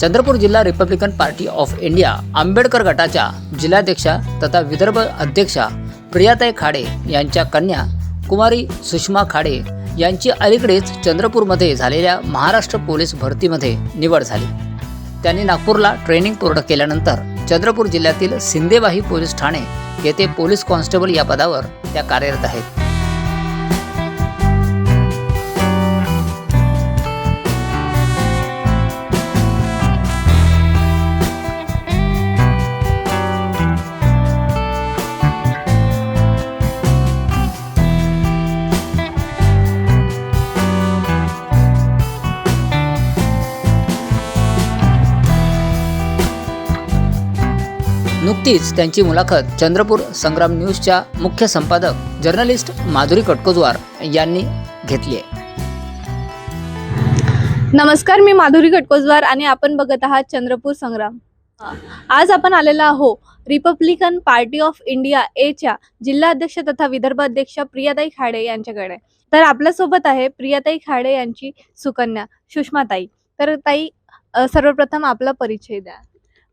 चंद्रपूर जिल्हा Republican Party of India Ambedkar गटाच्या जिल्हाध्यक्षा तथा विदर्भ अध्यक्षा प्रियाताई खाडे यांच्या कन्या कुमारी सुषमा खाडे यांची अलीकडेच चंद्रपूरमध्ये झालेल्या महाराष्ट्र पोलीस भरतीमध्ये निवड झाली. त्यांनी नागपूरला ट्रेनिंग पूर्ण केल्यानंतर चंद्रपूर जिल्ह्यातील सिंदेवाही पोलीस ठाणे येथे पोलीस कॉन्स्टेबल या पदावर त्या कार्यरत आहेत. नुकतीच त्यांची मुलाखत चंद्रपूर संग्राम न्यूजच्या मुख्य संपादक जर्नलिस्ट माधुरी कटकोजवार यांनी घेतली आहे. नमस्कार मी माधुरी घटकोजवार आणि आपण बघत आहात चंद्रपूर संग्राम. आज आपण आलेला आहो रिपब्लिकन पार्टी ऑफ इंडिया एच्या जिल्हाध्यक्ष तथा विदर्भ अध्यक्ष प्रियाताई खाडे यांच्याकडे. तर आपल्यासोबत आहे प्रियाताई खाडे यांची सुकन्या सुषमाताई. तर ताई सर्वप्रथम आपला परिचय द्या.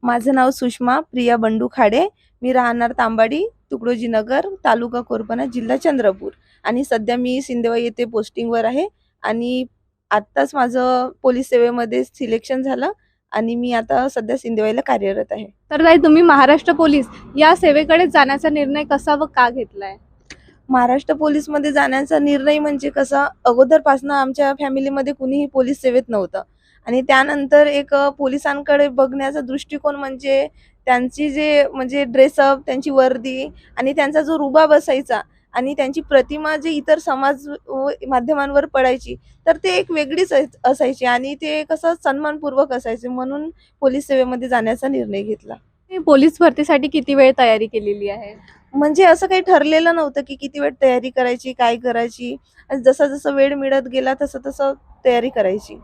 माझं नाव सुषमा प्रिया बंडू खाडे. मी राहणार तांबाडी तुकडोजी नगर तालुका कोरपणा जिल्हा चंद्रपूर. आणि सध्या मी सिंदेवाई येथे पोस्टिंगवर आहे. आणि आत्ताच माझं पोलीस सेवेमध्ये सिलेक्शन झालं आणि मी आता सध्या सिंदेवाईला कार्यरत आहे. तर ताई तुम्ही महाराष्ट्र पोलीस या सेवेकडे जाण्याचा निर्णय कसा व का घेतलाय? महाराष्ट्र पोलीसमध्ये जाण्याचा निर्णय म्हणजे कसा? अगोदरपासनं आमच्या फॅमिलीमध्ये कुणीही पोलीस सेवेत नव्हतं. आणि त्यानंतर एक पोलिसांकडे बघण्याचा दृष्टिकोन म्हणजे त्यांची जे म्हणजे ड्रेसअप त्यांची वर्दी आणि त्यांचा जो रुबाब असायचा आणि त्यांची प्रतिमा जे इतर समाज माध्यमांवर पडायची तर ते एक वेगळीच अस- असायची आणि ते कसं सन्मानपूर्वक असायचे म्हणून पोलीस सेवेमध्ये जाण्याचा निर्णय घेतला. पोलीस भरतीसाठी किती वेळ तयारी केलेली आहे? म्हणजे असं काही ठरलेलं नव्हतं की किती वेळ तयारी करायची काय करायची. जसा जसा वेळ मिळत गेला तसं तसं तयारी करायची.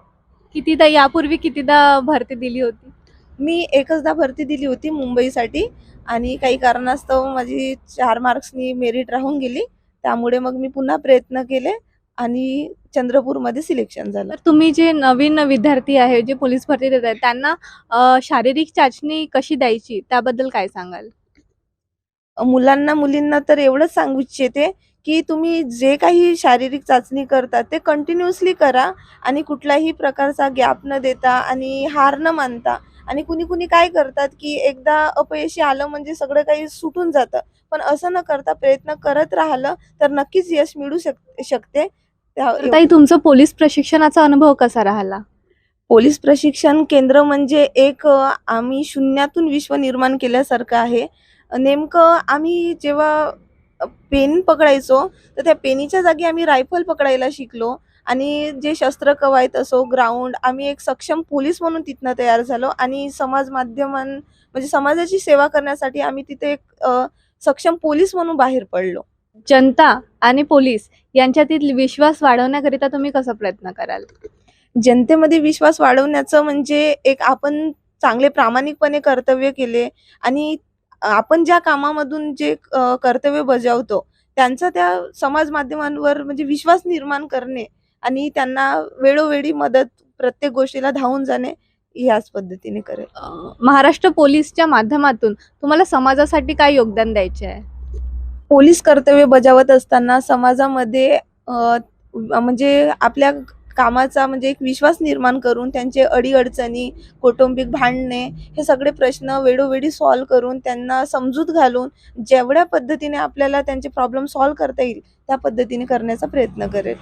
कितीदा यापूर्वी कितीदा भरती दिली होती? मी एकचदा भरती दिली होती मुंबईसाठी आणि काही कारणास्तव माझी चार मार्क्सनी मेरिट राहून गेली. त्यामुळे मग मी पुन्हा प्रयत्न केले आणि चंद्रपूरमध्ये सिलेक्शन झालं. तर तुम्ही जे नवीन विद्यार्थी आहे जे पोलीस भरती देत आहेत त्यांना शारीरिक चाचणी कशी द्यायची? त्याबद्दल काय सांगाल? मुलांना मुलींना तर एवढंच सांगू इच्छिते की तुम्ही जे काही शारीरिक चाचणी करता ते कंटिन्युअसली करा आणि कुठल्याही प्रकारचा गॅप न देता आणि हार न मानता. आणि कुणी कुणी काय करतात की एकदा अपयशी आलं म्हणजे सगळं काही सुटून जातं. पण असं न करता प्रयत्न करत राहिलं तर नक्कीच यश मिळू शक शकते. ताई तुमचं पोलीस प्रशिक्षणाचा अनुभव कसा राहिला? पोलीस प्रशिक्षण केंद्र म्हणजे एक आम्ही शून्यातून विश्व निर्माण केल्यासारखं आहे. नेमकं आम्ही जेव्हा पेन पकडायचो तर त्या पेनीच्या जागी आम्ही रायफल पकडायला शिकलो. आणि जे शस्त्र कवायत असो ग्राउंड आम्ही एक सक्षम पोलीस म्हणून तिथनं तयार झालो. आणि समाज माध्यमां म्हणजे समाजाची सेवा करण्यासाठी आम्ही तिथे एक सक्षम पोलीस म्हणून बाहेर पडलो. जनता आणि पोलीस यांच्यातील विश्वास वाढवण्याकरिता तुम्ही कसा प्रयत्न कराल? जनतेमध्ये विश्वास वाढवण्याचं म्हणजे एक आपण चांगले प्रामाणिकपणे कर्तव्य केले. आणि आपण ज्या कामामधून जे कर्तव्य बजावतो त्यांचा त्या समाज माध्यमांवर म्हणजे विश्वास निर्माण करणे आणि त्यांना वेळोवेळी मदत प्रत्येक गोष्टीला धावून जाणे ह्याच पद्धतीने करेल. महाराष्ट्र पोलीसच्या माध्यमातून तुम्हाला समाजासाठी काय योगदान द्यायचे आहे? पोलीस कर्तव्य बजावत असताना समाजामध्ये म्हणजे आपल्या कामाचा म्हणजे एक विश्वास निर्माण करून त्यांचे अडीअडचणी कौटुंबिक भांडणे हे सगळे प्रश्न वेळोवेळी सॉल्व करून त्यांना समजूत घालून जेवढ्या पद्धतीने आपल्याला त्यांचे प्रॉब्लेम सॉल्व करता येईल त्या पद्धतीने करण्याचा प्रयत्न करेल.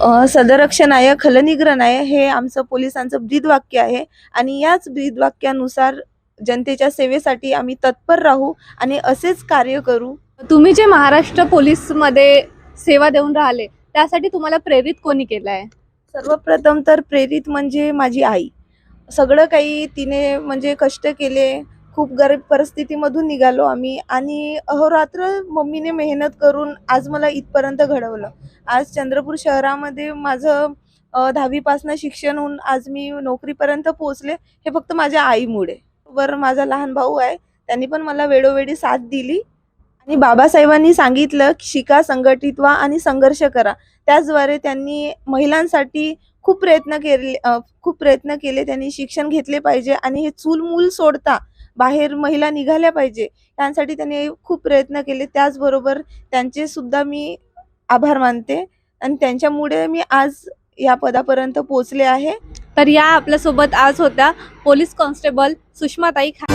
अ, सदरक्षणाय खलनिग्रहणाय हे आमचं पोलिसांचं ब्रीदवाक्य आहे आणि याच ब्रीदवाक्यानुसार जनतेच्या सेवेसाठी आम्ही तत्पर राहू आणि असेच कार्य करू. तुम्ही जे महाराष्ट्र पोलीसमध्ये सेवा देऊन राहिले त्यासाठी तुम्हाला प्रेरित कोणी केलं आहे सर्वप्रथम तर प्रेरित म्हणजे माझी आई. सगळं काही तिने म्हणजे कष्ट केले खूप गरीब परिस्थितीमधून निघालो आम्ही आणि अहोरात्र मम्मीने मेहनत करून आज मला इथपर्यंत घडवलं. आज चंद्रपूर शहरामध्ये माझं दहावीपासनं शिक्षण होऊन आज मी नोकरीपर्यंत पोहोचले हे फक्त माझ्या आईमुळे. वर माझा लहान भाऊ आहे त्यांनी पण मला वेळोवेळी साथ दिली. आणि बाबासाहेबांनी सांगितलं की शिका संघटित व्हा आणि संघर्ष करा. त्याचद्वारे त्यांनी महिलांसाठी खूप प्रयत्न केले खूप प्रयत्न केले. त्यांनी शिक्षण घेतले पाहिजे आणि हे चूलमूल सोडता बाहेर महिला निघाल्या पाहिजे त्यांसाठी त्यांनी खूप प्रयत्न केले. त्याचबरोबर त्यांचे सुद्धा मी आभार मानते आणि त्यांच्यामुळे मी आज या पदापर्यंत पोहोचले आहे. तर या आपल्यासोबत आज होत्या पोलीस कॉन्स्टेबल सुषमाताई खा